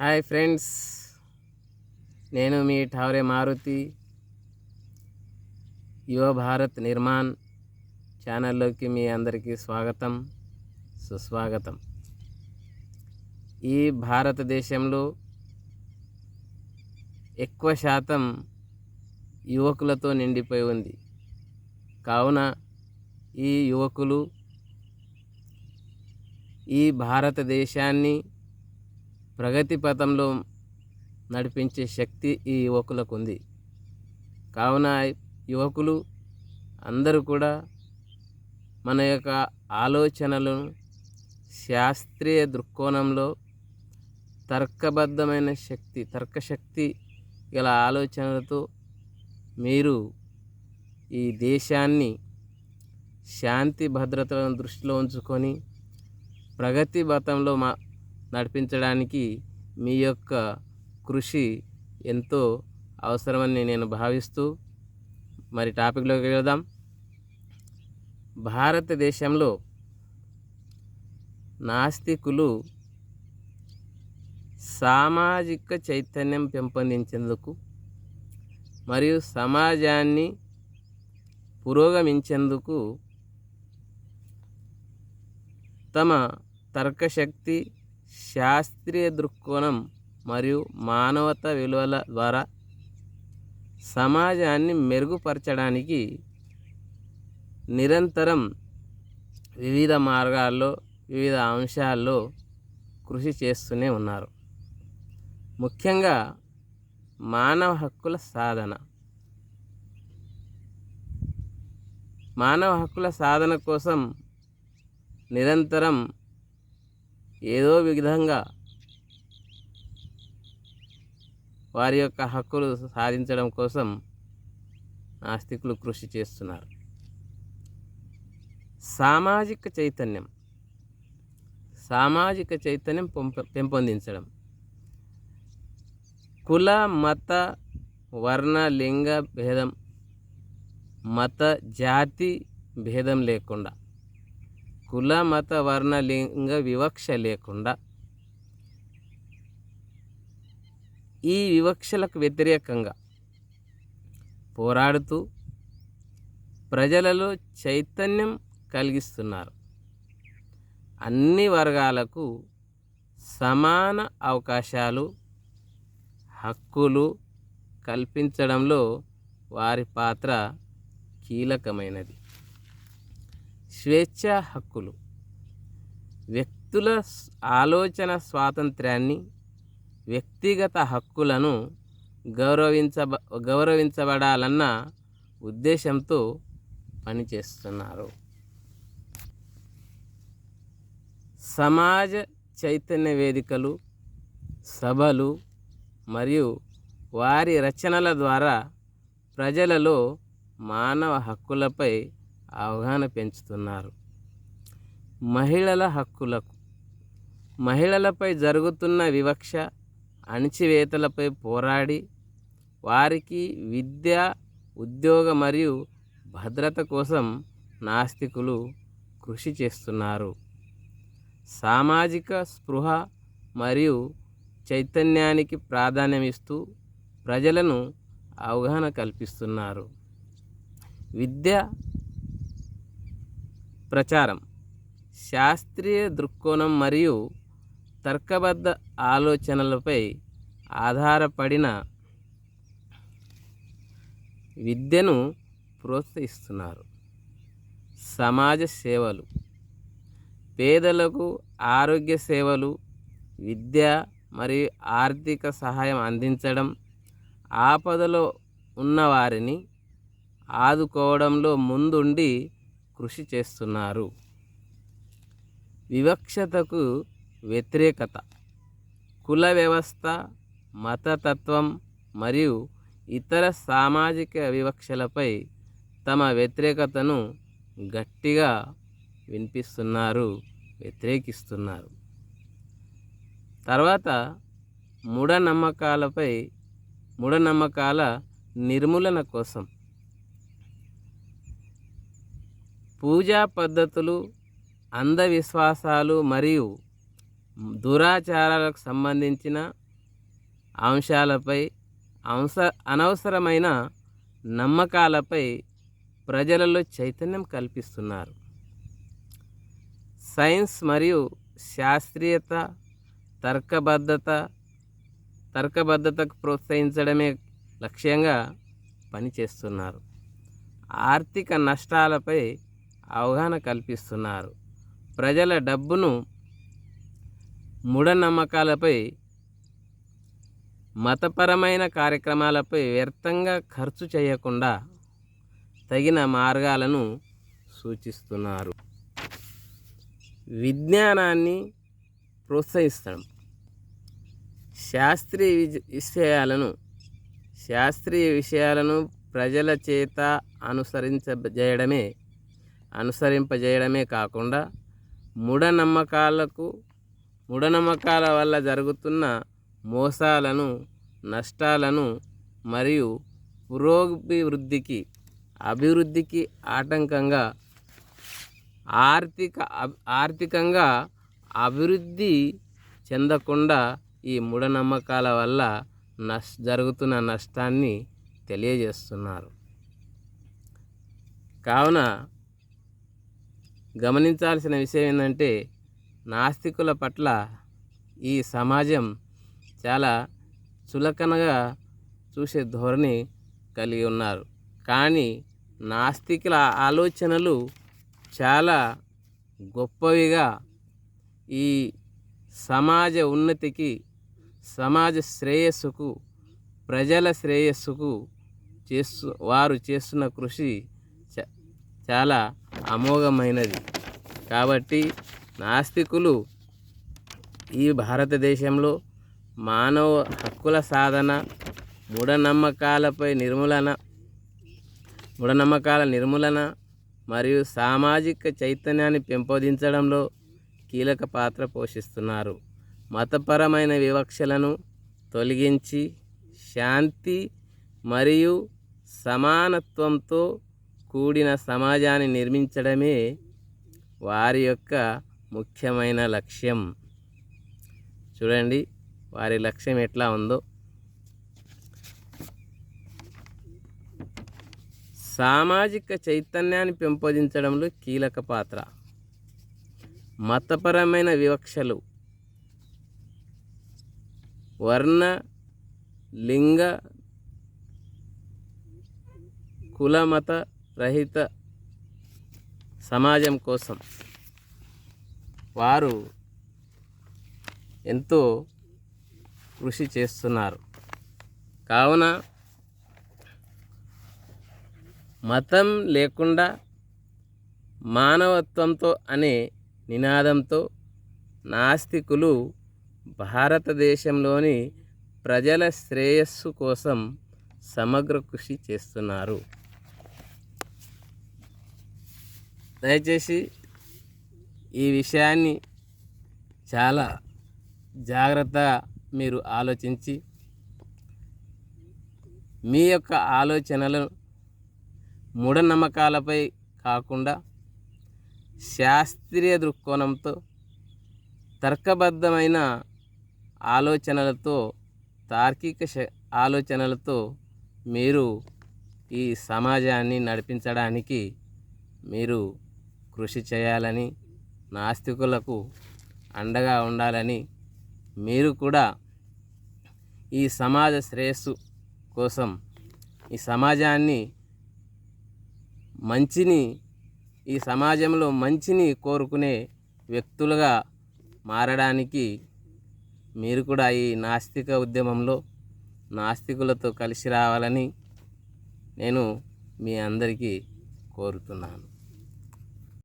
Hi friends నేను మీ ఠావరే మారుతి యువ భారత్ నిర్మాణ్ ఛానల్లోకి మీ అందరికీ స్వాగతం సుస్వాగతం. ఈ భారతదేశంలో ఎక్కువ శాతం యువకులతో నిండిపోయి ఉంది. కావున ఈ యువకులు ఈ భారతదేశాన్ని ప్రగతి పథంలో నడిపించే శక్తి ఈ యువకులకు ఉంది కావున యువకులు అందరూ కూడా మన యొక్క ఆలోచనలను శాస్త్రీయ దృక్కోణంలో తర్కబద్ధమైన శక్తి తర్కశక్తి గల ఆలోచనలతో మీరు ఈ దేశాన్ని శాంతి భద్రతలను దృష్టిలో ఉంచుకొని ప్రగతి పథంలో మా నడిపించడానికి మీ యొక్క కృషి ఎంతో అవసరమని నేను భావిస్తూ మరి టాపిక్లోకి వెళ్దాం. భారతదేశంలో నాస్తికులు సామాజిక చైతన్యం పెంపొందించేందుకు మరియు సమాజాన్ని పురోగమించేందుకు తమ తర్కశక్తి శాస్త్రీయ దృక్కోణం మరియు మానవత విలువల ద్వారా సమాజాన్ని మెరుగుపరచడానికి నిరంతరం వివిధ మార్గాల్లో వివిధ అంశాల్లో కృషి చేస్తూనే ఉన్నారు. ముఖ్యంగా మానవ హక్కుల సాధన. మానవ హక్కుల సాధన కోసం నిరంతరం ఏదో విధంగా వారి యొక్క హక్కులు సాధించడం కోసం నాస్తికులు కృషి చేస్తున్నారు. సామాజిక చైతన్యం. సామాజిక చైతన్యం పెంపొందించడం. కుల మత వర్ణ లింగ భేదం మత జాతి భేదం లేకుండా కుల మత వర్ణ లింగ వివక్ష లేకుండా ఈ వివక్షలకు వ్యతిరేకంగా పోరాడుతూ ప్రజలలో చైతన్యం కలిగిస్తున్నారు. అన్ని వర్గాలకు సమాన అవకాశాలు హక్కులు కల్పించడంలో వారి పాత్ర కీలకమైనది. స్వేచ్ఛా హక్కులు. వ్యక్తుల ఆలోచన స్వాతంత్రాన్ని వ్యక్తిగత హక్కులను గౌరవించబ గౌరవించబడాలన్న ఉద్దేశంతో పనిచేస్తున్నారు. సమాజ చైతన్య వేదికలు సభలు మరియు వారి రచనల ద్వారా ప్రజలలో మానవ హక్కులపై అవగాహన పెంచుతున్నారు. మహిళల హక్కులకు మహిళలపై జరుగుతున్న వివక్ష అణిచివేతలపై పోరాడి వారికి విద్య ఉద్యోగ మరియు భద్రత కోసం నాస్తికులు కృషి చేస్తున్నారు. సామాజిక స్పృహ మరియు చైతన్యానికి ప్రాధాన్యమిస్తూ ప్రజలను అవగాహన కల్పిస్తున్నారు. విద్య ప్రచారం. శాస్త్రీయ దృక్కోణం మరియు తర్కబద్ధ ఆలోచనలపై ఆధారపడిన విద్యను ప్రోత్సహిస్తున్నారు. సమాజ సేవలు. పేదలకు ఆరోగ్య సేవలు విద్య మరియు ఆర్థిక సహాయం అందించడం ఆపదలో ఉన్నవారిని ఆదుకోవడంలో ముందుండి కృషి చేస్తున్నారు. వివక్షతకు వ్యతిరేకత కుల వ్యవస్థ మతతత్వం మరియు ఇతర సామాజిక వివక్షలపై తమ వ్యతిరేకతను గట్టిగా వినిపిస్తున్నారు వ్యతిరేకిస్తున్నారు. తర్వాత మూఢనమ్మకాలపై మూఢనమ్మకాల నిర్మూలన కోసం పూజా పద్ధతులు అంధవిశ్వాసాలు మరియు దురాచారాలకు సంబంధించిన అంశాలపై అంశ అనవసరమైన నమ్మకాలపై ప్రజలలో చైతన్యం కల్పిస్తున్నారు. సైన్స్ మరియు శాస్త్రీయత తర్కబద్ధత తర్కబద్ధతకు ప్రోత్సహించడమే లక్ష్యంగా పనిచేస్తున్నారు. ఆర్థిక నష్టాలపై అవగాహన కల్పిస్తున్నారు. ప్రజల డబ్బును మూఢనమ్మకాలపై మతపరమైన కార్యక్రమాలపై వ్యర్థంగా ఖర్చు చేయకుండా తగిన మార్గాలను సూచిస్తున్నారు. విజ్ఞానాన్ని ప్రోత్సహిస్తాం. శాస్త్రీయ విషయాలను శాస్త్రీయ విషయాలను ప్రజల చేత అనుసరించజేయడమే అనుసరింపజేయడమే కాకుండా మూఢనమ్మకాలకు మూఢనమ్మకాల వల్ల జరుగుతున్న మోసాలను నష్టాలను మరియు పురోభివృద్ధికి అభివృద్ధికి ఆటంకంగా ఆర్థిక ఆర్థికంగా అభివృద్ధి చెందకుండా ఈ మూఢనమ్మకాల వల్ల నష్ జరుగుతున్న నష్టాన్ని తెలియజేస్తున్నారు. కావున గమనించాల్సిన విషయం ఏంటంటే నాస్తికుల పట్ల ఈ సమాజం చాలా చులకనగా చూసే ధోరణి కలిగి ఉన్నారు. కానీ నాస్తికుల ఆలోచనలు చాలా గొప్పవిగా ఈ సమాజ ఉన్నతికి సమాజ శ్రేయస్సుకు ప్రజల శ్రేయస్సుకు చేస్తు వారు చేస్తున్న కృషి చాలా అమోఘమైనది. కాబట్టి నాస్తికులు ఈ భారతదేశంలో మానవ హక్కుల సాధన మూఢనమ్మకాలపై నిర్మూలన మూఢనమ్మకాల నిర్మూలన మరియు సామాజిక చైతన్యాన్ని పెంపొందించడంలో కీలక పాత్ర పోషిస్తున్నారు. మతపరమైన వివక్షలను తొలగించి శాంతి మరియు సమానత్వంతో కూడిన సమాజాన్ని నిర్మించడమే వారి యొక్క ముఖ్యమైన లక్ష్యం. చూడండి వారి లక్ష్యం ఎట్లా ఉందో. సామాజిక చైతన్యాన్ని పెంపొందించడంలో కీలక పాత్ర. మతపరమైన వివక్షలు. వర్ణ లింగ కులమత రహిత సమాజం కోసం వారు ఎంతో కృషి చేస్తున్నారు. కావున మతం లేకుండా మానవత్వంతో అనే నినాదంతో నాస్తికులు భారతదేశంలోని ప్రజల శ్రేయస్సు కోసం సమగ్ర కృషి చేస్తున్నారు. దయచేసి ఈ విషయాన్ని చాలా జాగ్రత్తగా మీరు ఆలోచించి మీ యొక్క ఆలోచనలను మూఢనమ్మకాలపై కాకుండా శాస్త్రీయ దృక్కోణంతో తర్కబద్ధమైన ఆలోచనలతో తార్కిక శ- ఆలోచనలతో మీరు ఈ సమాజాన్ని నడిపించడానికి మీరు కృషి చేయాలని నాస్తికులకు అండగా ఉండాలని మీరు కూడా ఈ సమాజ శ్రేయస్సు కోసం ఈ సమాజాన్ని మంచిని ఈ సమాజంలో మంచిని కోరుకునే వ్యక్తులుగా మారడానికి మీరు కూడా ఈ నాస్తిక ఉద్యమంలో నాస్తికులతో కలిసి రావాలని నేను మీ అందరికీ కోరుతున్నాను.